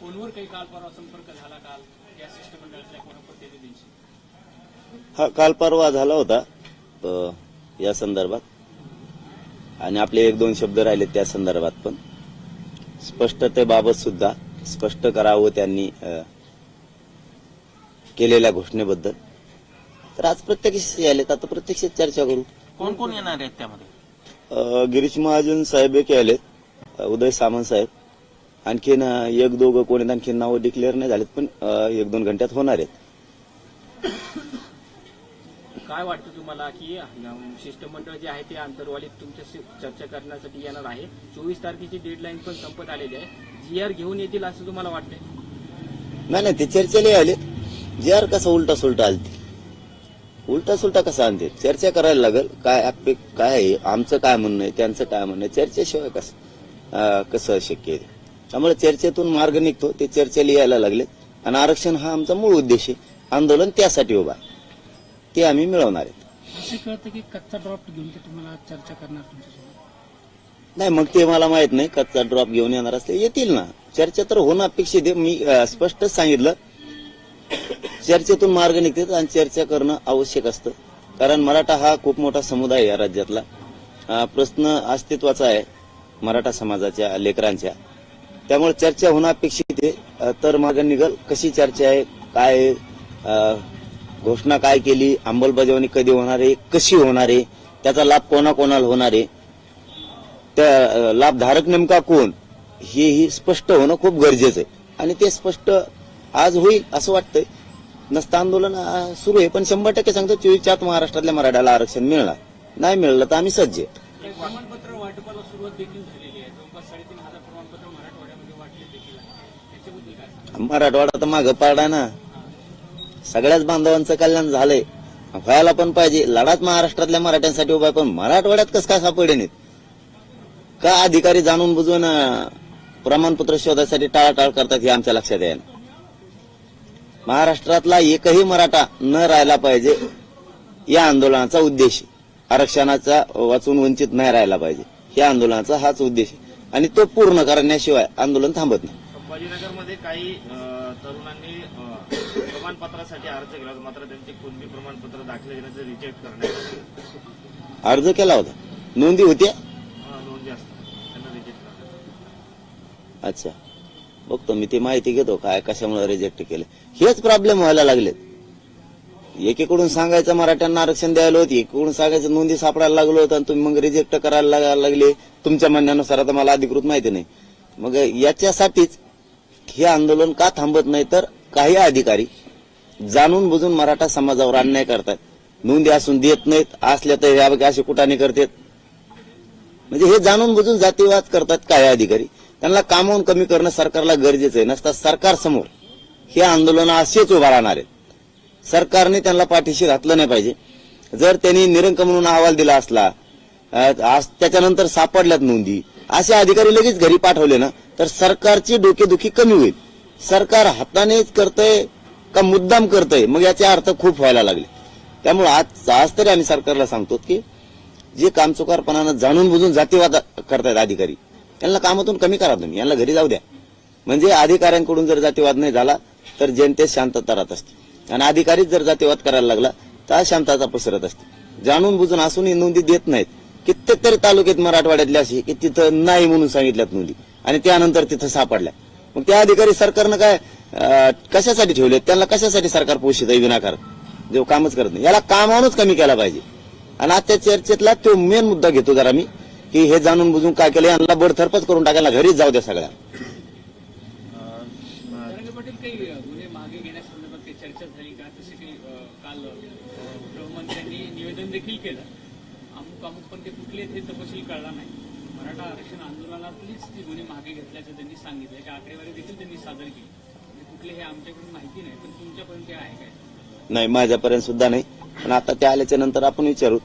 फोनवर काही काल परवा संपर्क झाला काल या शिष्टमंडळातल्या कोणा प्रतिनिधींशी? हा काल परवा झाला होता या संदर्भात. आणि आपले एक दोन शब्द राहिले त्या संदर्भात पण. स्पष्टतेबाबत सुद्धा स्पष्ट करावं त्यांनी केलेल्या घोषणेबद्दल. तर आज प्रत्यक्ष आलेत आता प्रत्यक्ष चर्चा करू. कोण कोण येणार आहेत त्यामध्ये? गिरीश महाजन साहेब एक आलेत उदय सामंत साहेब. आणखीन एक दोघं कोणी आणखीन नावं डिक्लेअर नाही झालेत पण एक दोन घंट्यात होणार आहेत. काय वाटतं तुम्हाला की शिष्टमंडळ जे आहे ते आंतरवालीत तुमच्याशी चर्चा करण्यासाठी येणार आहे? चोवीस तारखेची डेडलाईन पण संपत आलेली आहे. जी आर घेऊन येतील असं तुम्हाला वाटतंय? नाही नाही ते चर्चेला आले. जे आर कसा उलटा सुलटा आलते? उलटा सुलटा कसा आणते? चर्चा करायला लागल. काय काय आहे? आमचं काय म्हणणं आहे? त्यांचं काय म्हणणं आहे? चर्चेशिवाय कसं? कसं शक्य आहे? त्यामुळे चर्चेतून मार्ग निघतो ते चर्चेला यायला लागले. आणि आरक्षण हा आमचा मूळ उद्देश आहे. आंदोलन त्यासाठी उभा. ते आम्ही मिळवणार आहेत. असं कळतं की कच्चा ड्रॉप घेऊन ते तुम्हाला चर्चा करणार तुमच्यासोबत? नाही मग ते मला माहीत नाही. कच्चा ड्रॉप घेऊन येणार असले येतील ना. चर्चा तर होणं अपेक्षित मी अं, स्पष्टच सांगितलं. चर्चेतून मार्ग निघतात आणि चर्चा करणं आवश्यक असतं. कारण मराठा हा खूप मोठा समुदाय आहे या राज्यातला. प्रश्न अस्तित्वाचा आहे. मराठा समाजाच्या लेकरांच्या. त्यामुळे चर्चा होणं अपेक्षित आहे. तर मार्ग निघल. कशी चर्चा आहे? काय आहे, घोषणा काय केली? अंमलबजावणी कधी होणार आहे? कशी होणार आहे? त्याचा लाभ कोणाकोणाला होणार आहे? त्या लाभधारक नेमका कोण? हेही स्पष्ट होणं खूप गरजेचं आहे. आणि ते स्पष्ट आज होईल असं वाटतंय. नसतं आंदोलन सुरू आहे. पण शंभर टक्के सांगतो चोवीसच्या आत महाराष्ट्रातल्या मराठ्याला आरक्षण मिळणार. नाही मिळलं तर आम्ही सज्ज आहे एक प्रमाणपत्र वाटपाला सुरुवात देखील झालेली आहे जवळपास साडेतीन हजार प्रमाणपत्र मराठवाड्यामध्ये वाटले देखील आहे त्याच्याबद्दल काय सांगाल? मराठवाडा तर मागं पाडा ना. सगळ्याच बांधवांचं कल्याण झालंय. व्हायला पण पाहिजे. लढाच महाराष्ट्रातल्या मराठ्यांसाठी उभा पण मराठवाड्यात कसं काय सापडे का अधिकारी जाणून बुजून प्रमाणपत्र शोधासाठी टाळाटाळ करतात हे आमच्या लक्षात येईल महाराष्ट्रातला एकही मराठा न राहिला पाहिजे या आंदोलनाचा उद्देश आरक्षणाचा वाचून वंचित नाही राहिला पाहिजे. या आंदोलनाचा हाच उद्देश आणि तो पूर्ण करण्याशिवाय आंदोलन थांबत नाही. संभाजीनगरमध्ये काही तरुणांनी प्रमाणपत्रासाठी अर्ज केला होता. मात्र त्यांचे कुणबी प्रमाणपत्र दाखले देण्याचं रिजेक्ट करण्यात. अर्ज केला होता? नोंदी होत्या? अ, नोंदी असतात. त्यांना रिजेक्ट करण्यात अच्छा. बघतो मी ती माहिती घेतो. काय कशामुळे रिजेक्ट केलं? हेच प्रॉब्लेम व्हायला लागलेत. एकीकडून सांगायचं मराठ्यांना आरक्षण द्यायला होती. एकीकडून सांगायचं नोंदी सापडायला लागलो होतं. आणि तुम्ही मग रिजेक्ट करायला लागा- लागले. तुमच्या म्हणण्यानुसार आता मला अधिकृत माहिती नाही. मग याच्यासाठीच हे आंदोलन का थांबत नाही तर काही अधिकारी जाणून बुजून मराठा समाजावर अन्याय करतात नोंदी असून देत नाहीत असल्या तर ह्या असे कुटाने करतात. म्हणजे हे जाणून बुजून जातीवाद करतात काही अधिकारी. त्यांना कामावून कमी करणं सरकारला गरजेचं आहे. नसता सरकार समोर हे आंदोलन असेच उभा राहणार आहेत. सरकारने त्यांना पाठीशी घातलं नाही पाहिजे. जर त्यांनी निरंक म्हणून अहवाल दिला असला आज त्याच्यानंतर सापडल्यात नोंदी. असे अधिकारी लगेच घरी पाठवले ना तर सरकारची डोकेदुखी कमी होईल. सरकार हातानेच करतंय का मुद्दाम करतंय? मग याचे अर्थ खूप व्हायला लागले. त्यामुळे आज आज तरी आम्ही सरकारला सांगतो की जे कामचुकारपणानं जाणून बुजून जातीवाद करतायत अधिकारी त्यांना कामातून कमी करा तुम्ही यांना घरी जाऊ द्या. म्हणजे अधिकाऱ्यांकडून जर जातीवाद नाही झाला तर जनतेत शांतता राहत असते. आणि अधिकारीच जर जातीवाद करायला लागला तर शांतता पसरत असते. जाणून बुजून असूनही नोंदी देत नाहीत. कित्येक तरी तालुक्यात मराठवाड्यातले अशी की तिथं नाही म्हणून सांगितल्यात मुली. आणि त्यानंतर तिथं सापडल्या. मग त्या अधिकारी सरकारनं काय कशासाठी ठेवले त्यांना कशासाठी सरकार पोषित आहे विनाकार जो कामच करत नाही. याला कामावूनच कमी केला पाहिजे. आणि आजच्या चर्चेतला तो मेन मुद्दा घेतो जरा मी की हे जाणून बुजून काय केलं यांना बडथरपच करून टाकायला घरीच जाऊ द्या सगळ्या. चर्चा झाली का? तसे काल गृहमंत्र्यांनी निवेदन देखील केलं. अमुक पण ते कुठले ते तपशील कळला नाही. मराठा आरक्षण आंदोलनातलीच ती गुन्हे मागे घेतल्याचं त्यांनी सांगितलं. की आकडेवारी देखील त्यांनी सादर केली. म्हणजे कुठले हे आमच्याकडून माहिती नाही पण तुमच्यापर्यंत आहे काय? नाही माझ्यापर्यंत सुद्धा नाही. पण आता ते आल्याच्यानंतर आपण विचारू.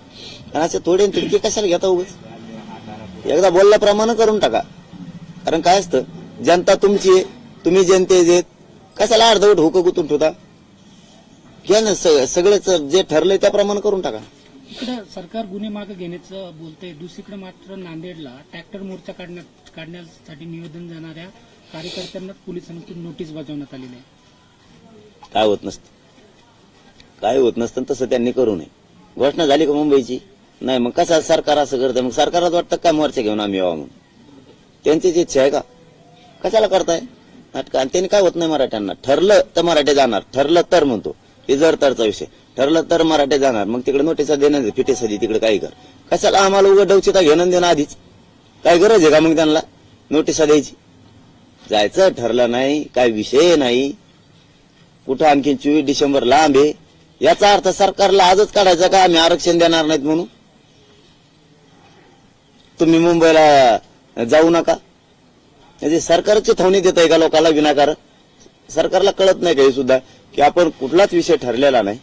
आणि असे थोडे न कशाला घेता उगाच? एकदा बोलल्याप्रमाणे करून टाका. कारण काय असतं जनता तुमची आहे तुम्ही जनते आहेत. कशाला अर्धवट हुक गुतून ठेवता? घ्या ना स- जे ठरलंय त्याप्रमाणे करून टाका. इकडे सरकार गुन्हे मागे घेण्याचं बोलतंय. दुसरीकडे मात्र नांदेडला ट्रॅक्टर मोर्चा काढण्यात काढण्यासाठी निवेदन जाणाऱ्या कार्यकर्त्यांना पोलिसांकडून नोटीस बजावण्यात आलेली आहे. काय होत नसतं. काय होत नसतं तसं त्यांनी करू नये. घोषणा झाली का मुंबईची? नाही मग कसं सरकार असं करतं मग सरकारच वाटतं काय मोर्चा घेऊन आम्ही यावा म्हणून? त्यांचीच इच्छा आहे का? कशाला करताय? नाटक आणि त्यांनी काय होत नाही मराठ्यांना? ठरलं तर मराठे जाणार ठरलं तर म्हणतो. हे जर विषय. ठरलं तर मराठे जाणार. मग तिकडे नोटिसा देणार फिटेस तिकडे काय कर. कशाला आम्हाला उघड डवचिता घेणं देणं आधीच? काय गरज आहे का मग त्यांना? नोटिसा द्यायची. जायचं ठरलं नाही काय विषय नाही. कुठं आणखी चोवीस डिसेंबर लांब आहे? याचा अर्थ सरकारला आजच काढायचा का आम्ही आरक्षण देणार नाहीत म्हणून? तुम्ही मुंबईला जाऊ नका. म्हणजे सरकारची थवणी देत आहे का लोकांना विनाकारण? सरकारला कळत नाही का हे सुद्धा. की आपण कुठलाच विषय ठरलेला नाही.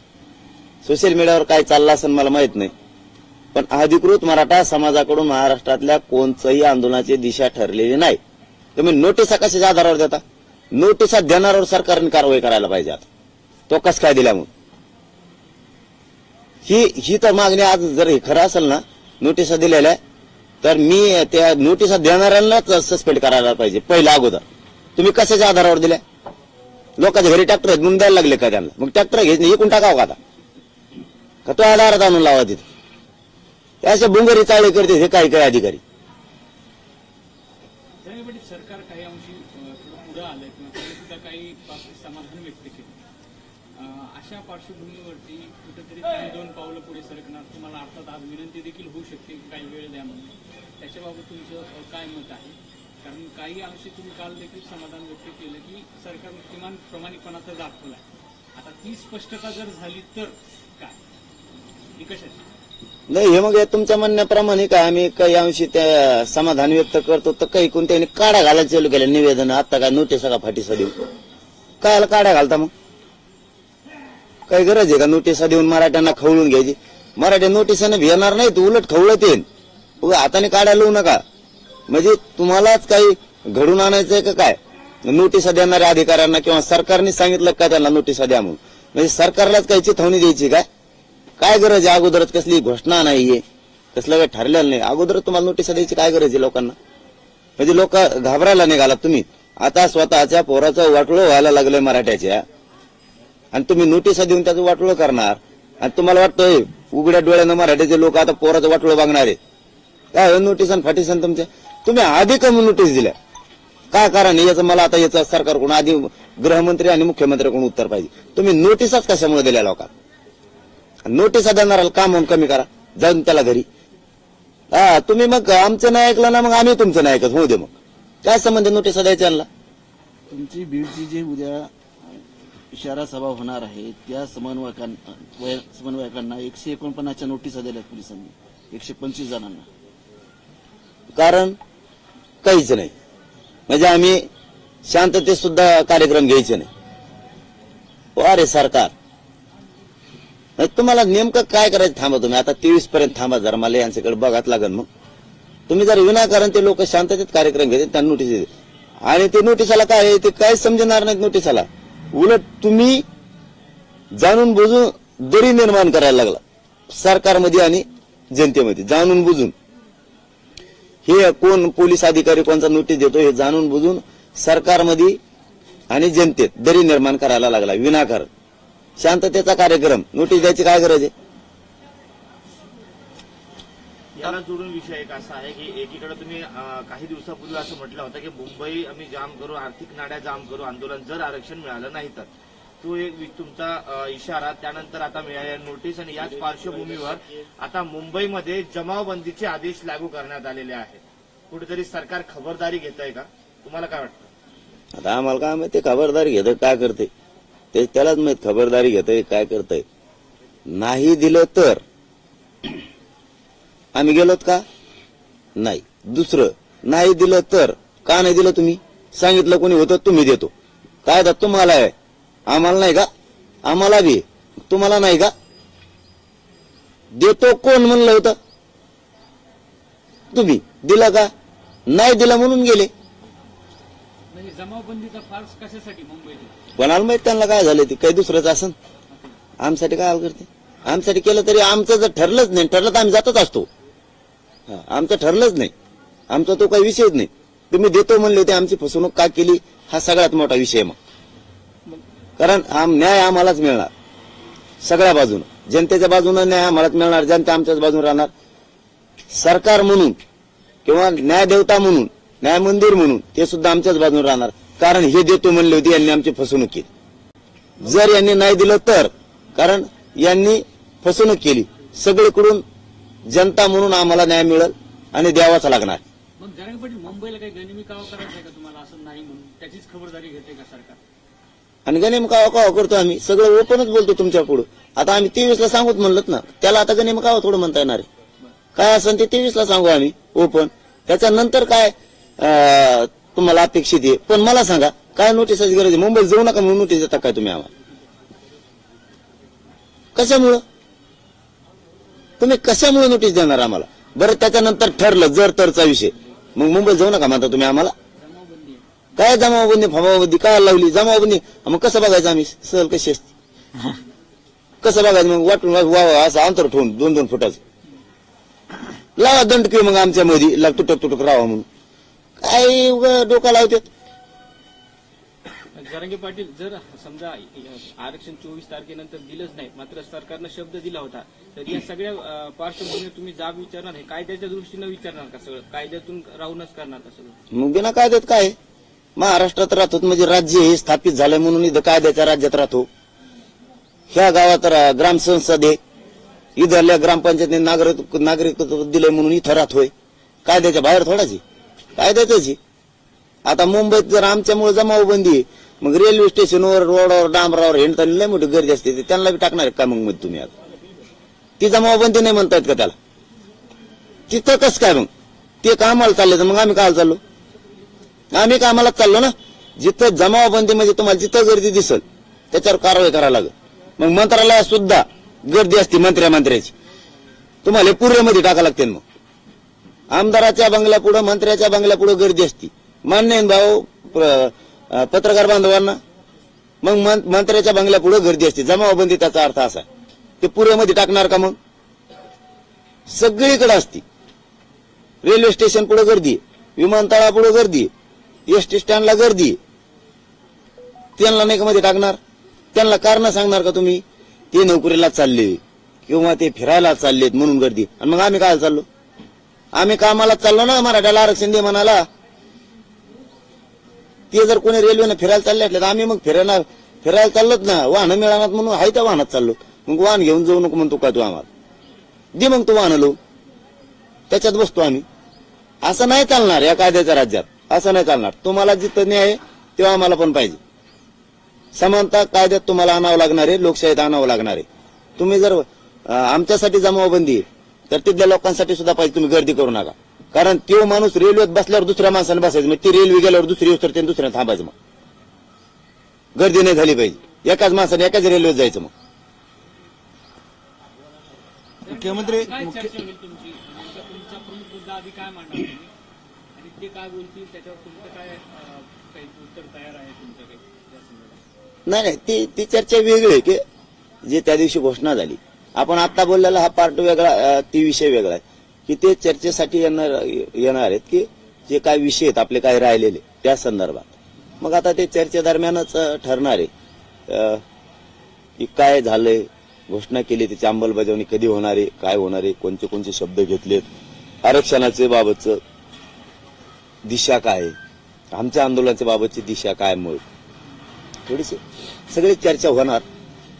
सोशल मीडियावर काय चालला असं मला माहीत नाही. पण अधिकृत मराठा समाजाकडून महाराष्ट्रातल्या कोणत्याही आंदोलनाची दिशा ठरलेली नाही. तुम्ही नोटिसा कशाच्या आधारावर देता? नोटिसा देणाऱ्यावर सरकारने कारवाई करायला पाहिजे आता. तो कस काय दिला म्हणून? ही ही तर मागणी आज जर हे खरं असेल ना नोटिसा दिलेल्या आहे, तर मी त्या नोटिसा देणाऱ्यांनाच सस्पेंड करायला पाहिजे पहिला अगोदर. तुम्ही कशाच्या आधारावर दिल्या? लोकांच्या घरी ट्रॅक्टर आहेत म्हणून द्यायला लागले का त्यांना? मग ट्रॅक्टर घ्यायचं नाही, इकून टाकावं का आता? का तो आधारात आणून लावा तिथे असे बुंगरी चाळे करते हे काही काही अधिकारी? त्यावेळी सरकार काही अंशी अं, थोडं पुढं आलंय किंवा त्यांनी सुद्धा काही बाबतीत समाधान व्यक्त केलं. अं, अशा पार्श्वभूमीवरती कुठेतरी तुम्ही दोन पावलं पुढे सरकणार तुम्हाला अर्थात आज विनंती देखील होऊ शकते की काही वेळ द्या म्हणून. त्याच्याबाबत तुमचं अं, काय मत आहे? कारण काही अंशी तुम्ही काल देखील समाधान व्यक्त केलं की सरकार किमान प्रामाणिकपणा तर दाखवलाय आता ती स्पष्टता जर झाली तर काय? कशाची? नाही हे मग तुमच्या म्हणण्याप्रमाणे काय? आम्ही काही अंशी त्या समाधान व्यक्त करतो तर काही कोणत्याने काड्या घालायला चालू केल्या निवेदन आता काय नोटीस का फाटीसा देऊ काय काड्या घालता मग? काही गरज आहे का नोटिसा देऊन मराठ्यांना खवळून घ्यायची? मराठी नोटिसाने भिणार नाही तर उलट खवळत येईल हाताने काढायला लावू नका. म्हणजे तुम्हालाच काही घडून आणायचंय का काय? नोटिसा देणाऱ्या अधिकाऱ्यांना किंवा सरकारने सांगितलं का त्यांना नोटिसा द्या म्हणून? म्हणजे सरकारलाच काही चिथावणी द्यायची काय काय गरज आहे अगोदरच? कसली घोषणा नाहीये. कसलं काही ठरलेलं नाही. अगोदर तुम्हाला नोटिसा द्यायची काय गरज आहे लोकांना? म्हणजे लोक घाबरायला निघाला तुम्ही. आता स्वतःच्या पोराचं वाटोळं व्हायला लागलंय मराठ्याच्या. आणि तुम्ही नोटिसा देऊन त्याचं वाटोळं करणार. आणि तुम्हाला वाटतंय उघड्या डोळ्यानं मराठ्याचे लोक आता पोराचं वाटोळं बघणार. आहे काय होय नोटिसन फाटिसन तुमच्या? तुम्ही आधी कमी नोटीस दिल्या. काय कारण याचं मला आता याचं सरकारकडून आधी गृहमंत्री आणि मुख्यमंत्र्याकडून उत्तर पाहिजे. तुम्ही नोटिसाच कशामुळे दिल्या लोकांना? नोटिसा देणाऱ्याला काम म्हणून कमी करा. जाऊन त्याला घरी. हा तुम्ही मग आमचं नाही ऐकलं ना मग आम्ही तुमचं नाही ऐकत होऊ दे मग. काय संबंध नोटिसा द्यायच्या तुमची बीडची जी उद्या इशारा सभा होणार आहे त्या समन्वयकांना वय- समन्वयकांना एकशे एकोणपन्नासच्या नोटिसा दिल्या पोलिसांनी. एकशे पंचवीस जणांना. कारण काहीच नाही. म्हणजे आम्ही शांततेत सुद्धा कार्यक्रम घ्यायचे नाही. हो, अरे सरकार. नाही, तुम्हाला नेमकं काय करायचं थांबा तुम्ही. आता तेवीस पर्यंत थांबा जरा मला यांच्याकडे बघात लागेल मग. तुम्ही जर विनाकारण ते लोक शांततेत कार्यक्रम घेते त्यांना नोटीस देते आणि ते नोटिसाला काय आहे, ते काय समजणार नाहीत नोटिसाला उलट तुम्ही जाणून बुजून दरी निर्माण करायला लागला. सरकारमध्ये आणि जनतेमध्ये. जाणून बुजून. हे कोण पोलीस अधिकारी कोणता नोटीस देतो हे जाणून बुजून सरकारमध्ये आणि जनतेत दरी निर्माण करायला लागला विनाकारण. शांततेचा कार्यक्रम. नोटीस द्यायची काय गरज आहे? याला जोडून विषय एक असा आहे की एकीकडे तुम्ही काही दिवसापूर्वी असं म्हटलं होतं की मुंबई आम्ही जाम करू आर्थिक नाड्या जाम करू आंदोलन जर आरक्षण मिळालं नाही तर. तो एक तुमचा इशारा. त्यानंतर आता मिळालेल्या नोटीस आणि याच पार्श्वभूमीवर आता मुंबईमध्ये जमावबंदीचे आदेश लागू करण्यात आलेले आहेत. कुठेतरी सरकार खबरदारी घेत आहे का? तुम्हाला काय वाटतं? आता आम्हाला काय माहिती खबरदारी घेतं काय करते? ते त्यालाच माहीत खबरदारी घेतोय काय करतय? नाही दिलं तर आम्ही गेलोत का? नाही. दुसरं नाही दिलं तर का नाही दिलं तुम्ही? सांगितलं कोणी होतं तुम्ही देतो. काय तर तुम्हाला आहे. आम्हाला नाही का? आम्हाला बी. तुम्हाला नाही का? देतो कोण म्हणलं होतं? तुम्ही. दिलं का? नाही दिलं म्हणून गेले. म्हणजे कोणाला माहीत त्यांना काय झालं ते? काही दुसरंच असन आमसाठी काय हाल करते आमसाठी केलं तरी आमचं जर ठरलंच नाही ठरलं तर आम्ही जातच असतो. आमचं ठरलंच नाही. आमचा तो काही विषयच नाही. तुम्ही देतो म्हणले होते आमची फसवणूक का केली? हा सगळ्यात मोठा विषय मग. कारण आम न्याय आम्हालाच मिळणार. सगळ्या बाजूनं. जनतेच्या बाजूनं न्याय आम्हालाच मिळणार जनता आमच्याच बाजून राहणार. सरकार म्हणून किंवा न्यायदेवता म्हणून न्याय मंदिर म्हणून ते सुद्धा आमच्याच बाजून राहणार. कारण हे देतो म्हणले होते यांनी आमची फसवणूक केली. जर यांनी नाही दिलं तर कारण यांनी फसवणूक केली. सगळीकडून जनता म्हणून आम्हाला न्याय मिळेल आणि द्यावाच लागणार. मग मुंबईला काही गनिमी करायचं का तुम्हाला? असं नाही म्हणून. त्याचीच खबरदारी घेते का सरकार? आणि गणेम कावा कावा करतो आम्ही. सगळं ओपनच बोलतो तुमच्या पुढं. आता आम्ही तेवीस ला सांगूत म्हणलं ना त्याला आता गणेम कावा थोडं म्हणता येणार आहे. काय असेल ते तेवीस ला सांगू आम्ही ओपन. त्याच्यानंतर काय तुम्हाला अपेक्षित आहे. पण मला सांगा काय नोटीस गरज आहे? मुंबईत जाऊ नका म्हणून नोटीस देता काय तुम्ही आम्हाला? कशामुळं? तुम्ही कशामुळे नोटीस देणार आम्हाला? बरं त्याच्यानंतर ठरलं जर तरचा विषय. मग मुंबईत जाऊ नका म्हणता तुम्ही आम्हाला. काय जमावबंदी फमावबंदी काय लावली जमावबंदी मग कसं बघायचं आम्ही? सहल कशी असते? कसं बघायचं मग? वाटून वा असं अंतर ठेवून दोन दोन फुटाचं. लावा दंड किंवा मग आमच्या मध्ये ला तुटक तुटक राहा म्हणून. काय डोका लावतात जरांगे पाटील जर समजा आरक्षण चोवीस तारखेनंतर दिलंच नाही मात्र सरकारनं शब्द दिला होता तर या सगळ्या पार्श्वभूमीवर तुम्ही जाब विचारणार आहे? कायद्याच्या दृष्टीनं विचारणार का सगळं? कायद्यातून राहूनच करणार का सगळं? मग बिना कायद्यात काय? महाराष्ट्रात राहतो म्हणजे राज्य हे स्थापित झालं म्हणून इथं कायद्याच्या राज्यात राहतो. ह्या गावात रा- ग्रामसंसद आहे. इथल्या ग्रामपंचायतीने नागरिक नागरिकत्व दिलंय म्हणून इथं राहतोय. कायद्याच्या बाहेर थोडाच आहे. आता मुंबईत जर आमच्यामुळे जमावबंदी आहे मग रेल्वे स्टेशनवर रोडवर डांबरावर हिंडताना लय मोठी गर्दी असते. ते त्यांना बी टाकणार आहे का मग तुम्ही आता? ती जमावबंदी नाही म्हणतायत का त्याला? तिथं कसं काय मग? ते कामाला चालले तर मग आम्ही काल चाललो. आम्ही कामाला चाललो ना जिथं जमावबंदी म्हणजे तुम्हाला जिथं गर्दी दिसल त्याच्यावर कारवाई करायला लागेल. मग मंत्रालयात सुद्धा गर्दी असते मंत्र्या मंत्र्याची. तुम्हाला पूर्वमध्ये टाका लागते मग. आमदाराच्या बंगल्या पुढं मंत्र्याच्या बंगल्या पुढं गर्दी असती. मान्य भाऊ पत्रकार बांधवांना? मग मंत्र्याच्या बंगल्या पुढं गर्दी असते. जमावबंदी त्याचा अर्थ असा. आहे. ते पूर्वमध्ये टाकणार का मग? सगळीकडे असती. रेल्वे स्टेशन पुढे गर्दी आहे. गर्दी आहे. एस टी स्टँडला गर्दी. त्यांना नाही का मध्ये टाकणार? त्यांना कारण सांगणार का तुम्ही? ते नोकरीला चालले किंवा ते फिरायला चाललेत म्हणून गर्दी. आणि मग आम्ही काय चाललो? आम्ही कामाला चाललो ना मराठ्याला आरक्षण दे म्हणाला. ते जर कोणी रेल्वेनं फिरायला चालले असले तर आम्ही मग फिरायला फिरायला चाललोत ना वाहनं मिळणार म्हणून आहे त्या वाहनात चाललो. मग वाहन घेऊन जाऊ नको म्हणतो का तू आम्हाला? दे मग तू वाहन लो त्याच्यात बसतो आम्ही. असं नाही चालणार या कायद्याच्या राज्यात. असं नाही चालणार. तुम्हाला जिथं न्याय आहे, तेव्हा आम्हाला पण पाहिजे. समानता कायद्यात तुम्हाला आणावं लागणार आहे लोकशाहीत आणावं लागणार आहे. तुम्ही जर आमच्यासाठी जमावबंदी आहे, तर तिथल्या लोकांसाठी सुद्धा पाहिजे तुम्ही गर्दी करू नका. कारण तो माणूस रेल्वेत बसल्यावर दुसऱ्या माणसाने बसायचं मग ती रेल्वे गेल्यावर दुसरी त्याने दुसऱ्या थांबायचं मग. गर्दी नाही झाली पाहिजे. एकाच माणसाने एकाच रेल्वेत जायचं मग. मुख्यमंत्री ते काय बोलतील त्याच्यावर तुमचं काय काही उत्तर तयार आहे तुमचं काही या संदर्भात? नाही नाही ती ती चर्चा वेगळी आहे की जे त्या दिवशी घोषणा झाली. आपण आता बोललेला हा पार्ट वेगळा ती विषय वेगळा आहे. की ते चर्चेसाठी येणार येणार आहेत की जे काय विषय आहेत आपले काय राहिलेले त्या संदर्भात. मग आता ते चर्चेदरम्यानच ठरणार आहे. की काय झालंय घोषणा केली त्याची अंमलबजावणी कधी होणार आहे काय होणार आहे कोणते कोणते शब्द घेतलेत आरक्षणाचे बाबतचं दिशा काय आहे? आमच्या आंदोलनाच्या बाबतची दिशा काय मग? थोडीशी सगळी चर्चा होणार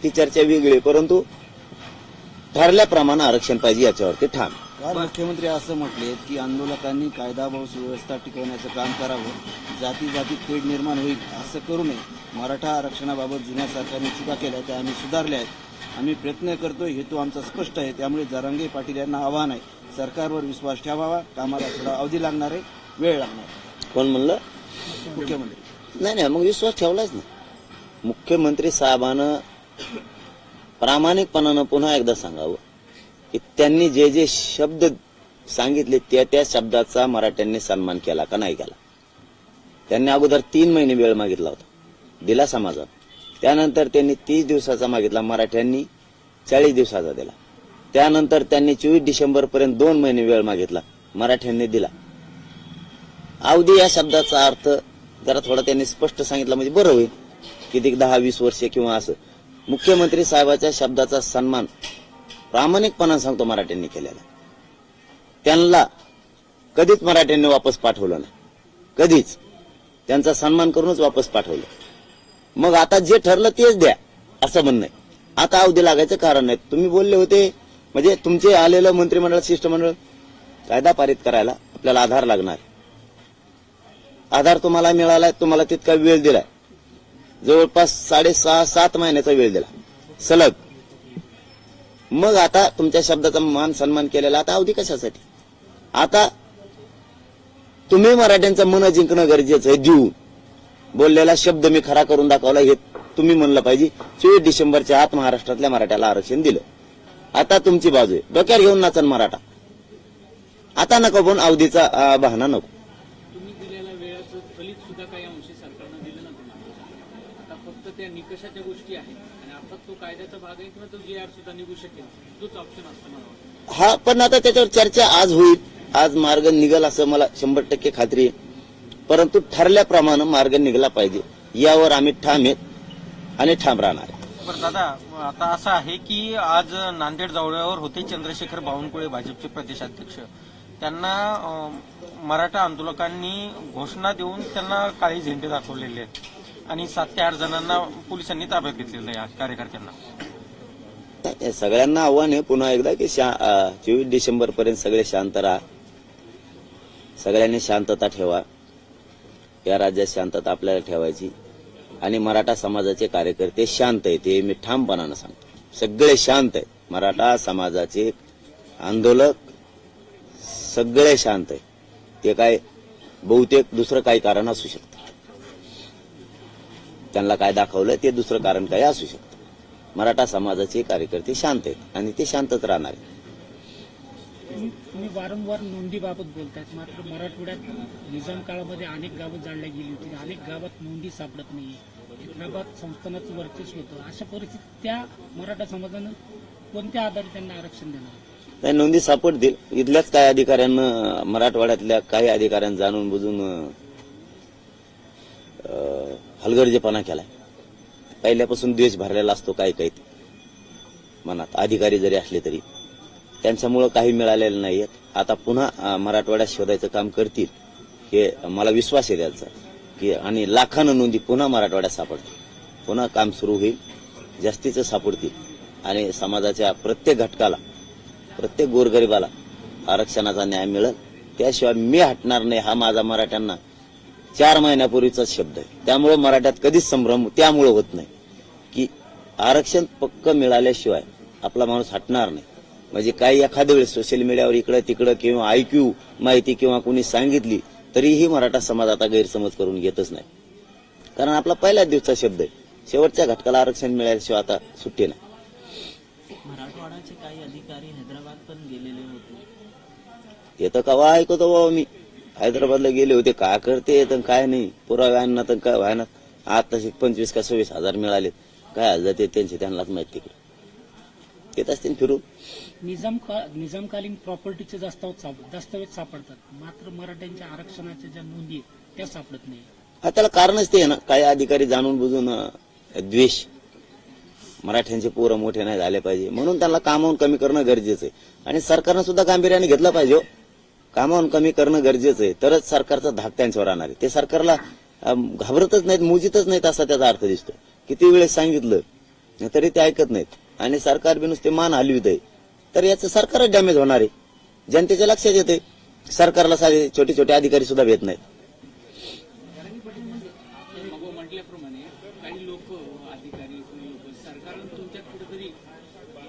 ती चर्चा वेगळी आहे, परंतु ठरल्याप्रमाणे आरक्षण पाहिजे याच्यावरती ठाम. काल मुख्यमंत्री असं म्हटले की आंदोलकांनी कायदा व सुव्यवस्था टिकवण्याचं काम करावं जाती जातीत तेढ निर्माण होईल असं करू नये. मराठा आरक्षणाबाबत जुन्या सरकारने चुका केल्या त्या आम्ही सुधारल्या आहेत. आम्ही प्रयत्न करतोय हेतू आमचा स्पष्ट आहे त्यामुळे जरांगे पाटील यांना आव्हान आहे. सरकारवर विश्वास ठेवावा कामाला थोडा अवधी लागणार आहे. वेळ लागणार. कोण म्हणलं? मुख्यमंत्री. नाही नाही मग विश्वास ठेवलाच ना. मुख्यमंत्री साहेबानं प्रामाणिकपणानं पुन्हा एकदा सांगावं की त्यांनी जे जे शब्द सांगितले त्या त्या शब्दाचा मराठ्यांनी सन्मान केला का नाही केला. त्यांनी अगोदर तीन महिने वेळ मागितला होता दिला समाजात. त्यानंतर त्यांनी तीस दिवसाचा मागितला मराठ्यांनी चाळीस दिवसाचा दिला. त्यानंतर त्यांनी चोवीस डिसेंबर पर्यंत दोन महिने वेळ मागितला मराठ्यांनी दिला. अवधी या शब्दाचा अर्थ जरा थोडा त्यांनी स्पष्ट सांगितलं म्हणजे बरं होईल. किती दहा वीस वर्ष किंवा असं. मुख्यमंत्री साहेबाच्या शब्दाचा सन्मान प्रामाणिकपणा सांगतो मराठ्यांनी केलेला. त्यांना कधीच मराठ्यांनी वापस पाठवलं नाही. कधीच. त्यांचा सन्मान करूनच वापस पाठवलं. मग आता जे ठरलं तेच द्या असं म्हणणं आहे. आता अवधी लागायचं कारण नाही. तुम्ही बोलले होते म्हणजे तुमचे आलेलं मंत्रिमंडळ शिष्टमंडळ कायदा पारित करायला आपल्याला आधार लागणार. आधार तुम्हाला मिळालाय तुम्हाला तितका वेळ दिलाय. जवळपास साडेसहा सात महिन्याचा वेळ दिला. सलग. मग आता तुमच्या शब्दाचा मान सन्मान केलेला आता अवधी कशासाठी? आता तुम्ही मराठ्यांचं मन जिंकणं गरजेचं आहे जीव बोललेला शब्द मी खरा करून दाखवला हे तुम्ही म्हणलं पाहिजे. चोवीस डिसेंबरच्या आत महाराष्ट्रातल्या मराठ्याला आरक्षण दिलं. आता तुमची बाजू आहे. डोक्यावर घेऊन नाचन मराठा. आता नको पण अवधीचा बहाना बहाणा नको तुम्ही दिलेल्या वेळाचं फलित सुद्धा काही अंशी सरकारनं दिलं ना तुम्हाला आता फक्त त्या गोष्टी आहेत. आणि अर्थात तो कायद्याचा भाग आहे किंवा तो जी आर सुद्धा निघू शकेल. तोच ऑप्शन असतो मला हा पण आता त्याच्यावर चर्चा आज होईल. आज मार्ग निघल असं मला शंभर टक्के खात्री आहे. परंतु ठरल्याप्रमाणे मार्ग निघला पाहिजे. यावर आम्ही ठाम आहेत आणि ठाम राहणार आहे. बरं दादा आता असं आहे की आज नांदेड दौऱ्यावर होते चंद्रशेखर बावनकुळे भाजपचे प्रदेशाध्यक्ष. त्यांना मराठा आंदोलकांनी घोषणा देऊन त्यांना काळी झेंडे दाखवलेले आहेत. आणि सात ते आठ जणांना पोलिसांनी ताब्यात घेतलेलं आहे या कार्यकर्त्यांना. सगळ्यांना आव्हान आहे पुन्हा एकदा की चोवीस डिसेंबर पर्यंत सगळे शांत राहा. सगळ्यांनी शांतता ठेवा. या राज्यात शांतता आपल्याला ठेवायची. आणि मराठा समाजाचे कार्यकर्ते शांत आहेत हे मी ठामपणानं सांगतो. सगळे शांत आहेत. मराठा समाजाचे आंदोलक सगळे शांत आहेत. ते काय बहुतेक दुसरं काही कारण असू शकतं. त्यांना काय दाखवलं ते दुसरं कारण काही असू शकतं. मराठा समाजाचे कार्यकर्ते शांत आहेत आणि ते शांतच राहणार आहेत. तुम्ही वारंवार नोंदीबाबत बोलतायत. मात्र मराठवाड्यात निजाम काळामध्ये अनेक गावं जाळल्या गेली होती. अनेक गावात नोंदी सापडत नाही. हैदराबाद संस्थानाचं वर्चस्व होतं. अशा परिस्थितीत त्या मराठा समाजानं कोणत्या आधारे त्यांना आरक्षण देणार? नाही नोंदी सापडतील. इथल्याच काही अधिकाऱ्यांना मराठवाड्यातल्या काही अधिकाऱ्यांना जाणून बुजून हलगर्जेपणा केलाय. पहिल्यापासून द्वेष भरलेला असतो काही काही. मनात अधिकारी जरी असले तरी. त्यांच्यामुळं काही मिळालेलं नाहीयेत. आता पुन्हा मराठवाड्यात शोधायचं काम करतील हे मला विश्वास आहे त्यांचा. की आणि लाखानं नोंदी पुन्हा मराठवाड्यात सापडतील. पुन्हा काम सुरू होईल जास्तीचं सापडतील. आणि समाजाच्या प्रत्येक घटकाला प्रत्येक गोरगरिबाला आरक्षणाचा न्याय मिळेल. त्याशिवाय मी हटणार नाही हा माझा मराठ्यांना चार महिन्यापूर्वीचाच शब्द आहे. त्यामुळे मराठ्यात कधीच संभ्रम त्यामुळे होत नाही. की आरक्षण पक्क मिळाल्याशिवाय आपला माणूस हटणार नाही. म्हणजे काही एखाद्या वेळेस सोशल मीडियावर इकडं तिकडं किंवा ऐक्यू माहिती किंवा कोणी सांगितली तरीही मराठा समाज आता गैरसमज करून घेतच नाही. कारण आपला पहिल्याच दिवसा शब्द आहे. शेवटच्या घटकाला आरक्षण मिळाल्याशिवाय आता सुट्टी नाही. मराठवाड्याचे काही अधिकारी हैदराबाद पण गेलेले होते. ते तर कवा ऐकतो बाबा मी. हैदराबादला गेले होते काय करते तर काय नाही. पुरावे आणणार तर काय व्हायना. आता पंचवीस का सव्वीस हजार मिळाले काय हजार ते त्यांचे त्यांनाच माहीत तिकडे. येत असतील फिरून. निजाम का निजामकालीन प्रॉपर्टीचे दस्तावेज साप- दस्तावेज सापडतात. मात्र मराठ्यांच्या आरक्षणाच्या ज्या नोंदी त्या सापडत नाही. हा त्याला कारणच ते ना. काही अधिकारी जाणून बुजून द्वेष. मराठ्यांचे पोरं मोठे नाही झाले पाहिजे. म्हणून त्यांना कामावून कमी करणं गरजेचं आहे. आणि सरकारनं सुद्धा गांभीर्याने घेतलं पाहिजे हो. कामावून कमी करणं गरजेचं आहे. तरच सरकारचा धाक त्यांच्यावर राहणार आहे. ते सरकारला घाबरतच नाहीत मुजितच नाहीत असा त्याचा अर्थ दिसतो किती वेळेस सांगितलं तरी ते ऐकत नाहीत. आणि सरकार बी नुसते मान हलवित आहे. तर याचं सरकारच डॅमेज होणार आहे. जनतेच्या लक्षात येते सरकारला साधे छोटे छोटे अधिकारी सुद्धा भेट नाहीत मग म्हटल्याप्रमाणे काही लोक अधिकारी लोक सरकारनं तुमच्यात कुठेतरी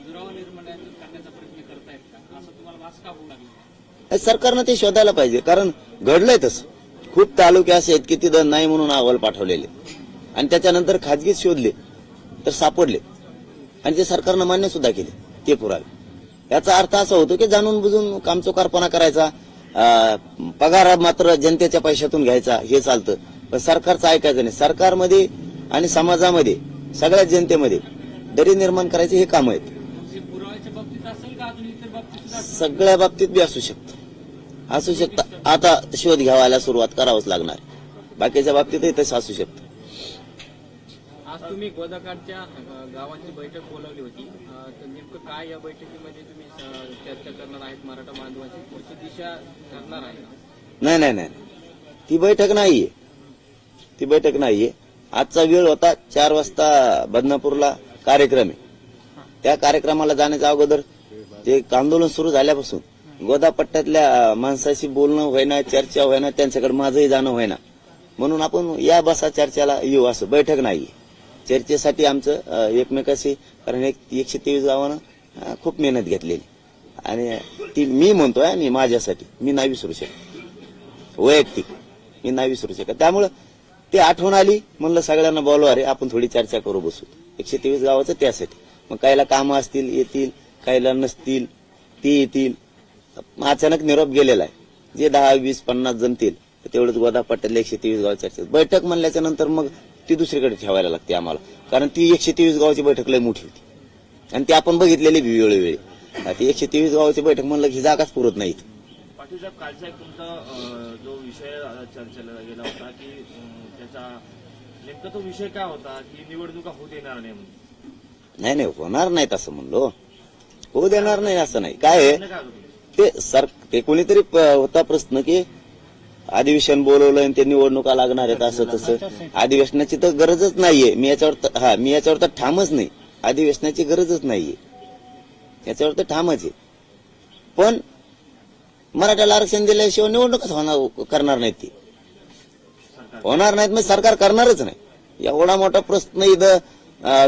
दुरावा निर्माण करण्याचा प्रयत्न करतायत का असं तुम्हाला वास का होऊ लागला सरकारनं ते शोधायला पाहिजे. कारण घडलंय तसं. खूप तालुके असे आहेत की तिथं नाही म्हणून अहवाल पाठवलेले. आणि त्याच्यानंतर खाजगीत शोधले तर सापडले. आणि ते सरकारनं मान्य सुद्धा केले ते पुरावे. याचा अर्थ असा होतो की जाणून बुजून कामचोकारपणा करायचा पगार मात्र जनतेच्या पैशातून घ्यायचा हे चालतं. पण सरकारचं ऐकायचं नाही. सरकारमध्ये आणि समाजामध्ये सगळ्या जनतेमध्ये दरी निर्माण करायचे हे काम आहेत. सगळ्या बाबतीत बी असू शकतं. असू शकतं. आता शोध घ्यावायला सुरुवात करावंच लागणार. बाकीच्या बाबतीतही तसं असू शकतं. आज तुम्ही गोदाकाठच्या गावांची बैठक बोलावली होती. तर नेमकं काय या बैठकीमध्ये तुम्ही चर्चा करणार आहेत? मराठा बांधवांची पुढची दिशा ठरणार आहे? नाही नाही नाही ती बैठक नाहीये. ती बैठक नाहीये. आजचा वेळ होता चार वाजता बदनापूरला कार्यक्रम आहे. त्या कार्यक्रमाला जाण्याच्या अगोदर ते आंदोलन सुरू झाल्यापासून गोदापट्ट्यातल्या माणसाशी बोलणं होईना चर्चा होईना त्यांच्याकडे माझंही जाणं होईना. म्हणून आपण या बसा चर्चेला येऊ असं. बैठक नाही. चर्चेसाठी आमचं एकमेकाशी कारण एक एकशे तेवीस गावानं खूप मेहनत घेतलेली. आणि ती मी म्हणतोय आणि माझ्यासाठी. मी नाही विसरू शकत. वैयक्तिक. मी नाही विसरू शकत. त्यामुळं ते आठवण आली म्हणलं सगळ्यांना बोलवा अरे आपण थोडी चर्चा करू बसू. एकशे तेवीस गावाचं त्यासाठी. मग काहीला कामं असतील येतील काहीला नसतील ते येतील. अचानक निरोप गेलेला आहे. जे दहा वीस पन्नास जमतील तेवढंच गोदा पट्ट्यातले एकशे तेवीस गाव चर्चा बैठक म्हणल्याच्या नंतर मग ती दुसरीकडे ठेवायला लागते आम्हाला. कारण ती एकशे तेवीस गावाची बैठक लय मोठी होती. आणि ती आपण बघितलेली वेळोवेळी. आता ती एकशे तेवीस गावाची बैठक म्हणलं की जागाच पुरत नाहीत पाटील साहेब कालचा एक तुमचा अं, जो विषय अं, चर्चेला गेला होता की अं, त्याचा नेमका तो विषय काय होता की निवडणुका होऊ देणार नाही नाही नाही होणार नाहीत असं म्हणलो. होऊ देणार नाही असं नाही. काय ते सर ते कोणीतरी होता प्रश्न की अधिवेशन बोलवलं आणि ते निवडणुका लागणार आहेत असं तसं. अधिवेशनाची तर गरजच नाहीये. मी याच्यावर तर- हा मी याच्यावर तर ठामच नाही. अधिवेशनाची गरजच नाहीये. याच्यावर तर ठामच आहे. पण मराठ्याला आरक्षण दिल्याशिवाय निवडणूकच होणार करणार नाहीत ती. होणार नाहीत मग सरकार करणारच नाही. एवढा मोठा प्रश्न इथं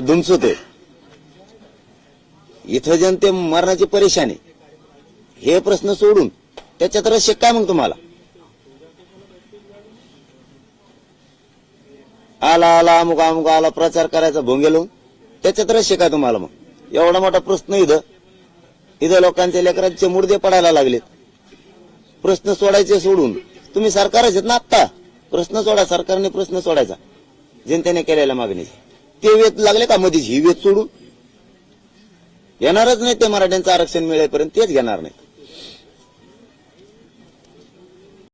धुमसुत आहे. इथं जनते मरणाची परेशानी. हे प्रश्न सोडून त्याच्यात रहस्य काय मग तुम्हाला? आला आला अमुक अमुक आला प्रचार करायचा भोंगेलो त्याच्यात रहस्य काय तुम्हाला मग? एवढा मोठा प्रश्न इथं. इथं लोकांच्या लेकरांचे मुर्दे पडायला लागलेत. प्रश्न सोडायचे सोडून. तुम्ही सरकारच आहेत ना आत्ता? प्रश्न सोडा सरकारने प्रश्न सोडायचा. जनतेने केलेल्या मागणीचे. ते वेत लागले का मधीच? ही वेत सोडून. येणारच नाही ते मराठ्यांचं आरक्षण मिळेपर्यंत तेच घेणार नाही